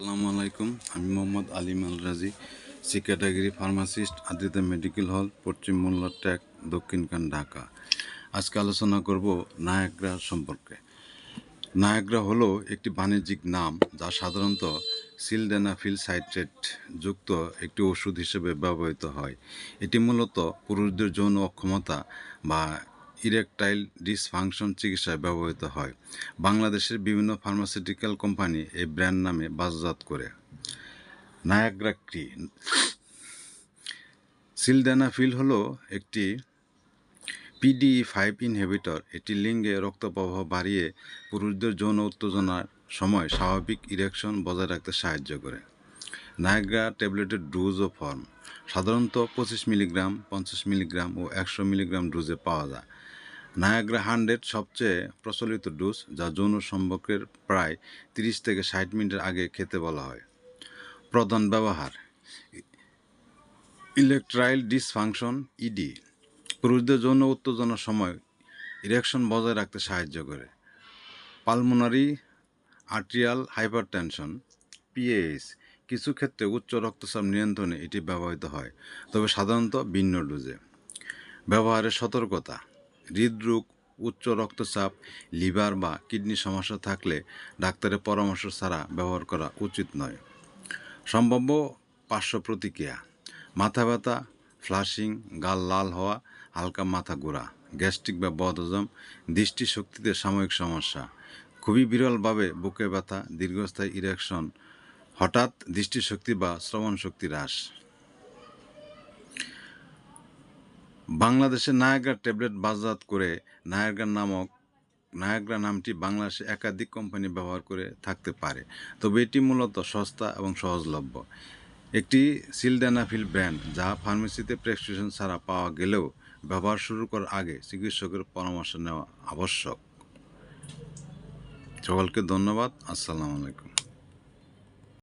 আসসালামু আলাইকুম, আমি Mohammad Alim Al Razi C category pharmacist আদিতে মেডিকেল হল পশ্চিম মোল্লা ট্যাক দক্ষিণখান ঢাকা। আজকে আলোচনা করব নায়াগ্রা সম্পর্কে। নায়াগ্রা হলো একটি বাণিজ্যিক নাম যা সাধারণত সিলডেনাফিল সাইট্রেট যুক্ত একটি ওষুধ হিসেবে ব্যবহৃত হয়। এটি মূলত পুরুষদের যৌন অক্ষমতা বা ইরেকটাইল ডিসফাংশন চিকিৎসায় ব্যবহৃত হয়। বাংলাদেশের বিভিন্ন ফার্মাসিউটিক্যাল কোম্পানি এই ব্র্যান্ড নামে বাজারজাত করে। নায়াগ্রা ক্রি সিলডেনাফিল হলো একটি পিডিই ফাইভ ইনহিবিটর। এটি লিঙ্গে রক্ত প্রবাহ বাড়িয়ে পুরুষদের যৌন উত্তেজনার সময় স্বাভাবিক ইরেকশন বজায় রাখতে সাহায্য করে। নায়াগ্রা ট্যাবলেটের ডোজ ও ফর্ম। সাধারণত পঁচিশ মিলিগ্রাম, পঞ্চাশ মিলিগ্রাম ও একশো মিলিগ্রাম ডোজে পাওয়া যায়। নায়াগ্রা হান্ড্রেড সবচেয়ে প্রচলিত ডোজ, যা যৌন সম্পর্কের প্রায় তিরিশ থেকে ষাট মিনিটের আগে খেতে বলা হয়। প্রধান ব্যবহার ইলেকট্রাইল ডিসফাংশন ইডি পুরুষদের যৌন উত্তেজনার সময় ইরেকশন বজায় রাখতে সাহায্য করে। পালমোনারি আর্টিরিয়াল হাইপারটেনশন পিএইচ কিছু ক্ষেত্রে উচ্চ রক্তচাপ নিয়ন্ত্রণে এটি ব্যবহৃত হয়, তবে সাধারণত ভিন্ন ডোজে। ব্যবহারের সতর্কতা হৃদরোগ, উচ্চ রক্তচাপ, লিভার বা কিডনি সমস্যা থাকলে ডাক্তারের পরামর্শ ছাড়া ব্যবহার করা উচিত নয়। সম্ভাব্য পার্শ্ব প্রতিক্রিয়া মাথা ব্যথা, ফ্লাশিং, গাল লাল হওয়া, হালকা মাথা ঘোরা, গ্যাস্ট্রিক বা বদহজম, দৃষ্টিশক্তিতে সাময়িক সমস্যা, খুবই বিরলভাবে বুকে ব্যথা, দীর্ঘস্থায়ী ইরেকশন, হঠাৎ দৃষ্টিশক্তি বা শ্রবণ শক্তি হ্রাস। বাংলাদেশে নায়াগ্রা ট্যাবলেট বাজাত করে নায়াগ্রা নামক, নায়াগ্রা নামটি বাংলাদেশে একাধিক কোম্পানি ব্যবহার করে থাকতে পারে। তবে এটি মূলত সস্তা এবং সহজলভ্য। একটি সিলডেনাফিল ব্র্যান্ড যা ফার্মেসিতে প্রেসক্রিপশন ছাড়া পাওয়া গেলেও ব্যবহার শুরু করার আগে চিকিৎসকের পরামর্শ নেওয়া আবশ্যক। সকলকে ধন্যবাদ। আসসালামু আলাইকুম।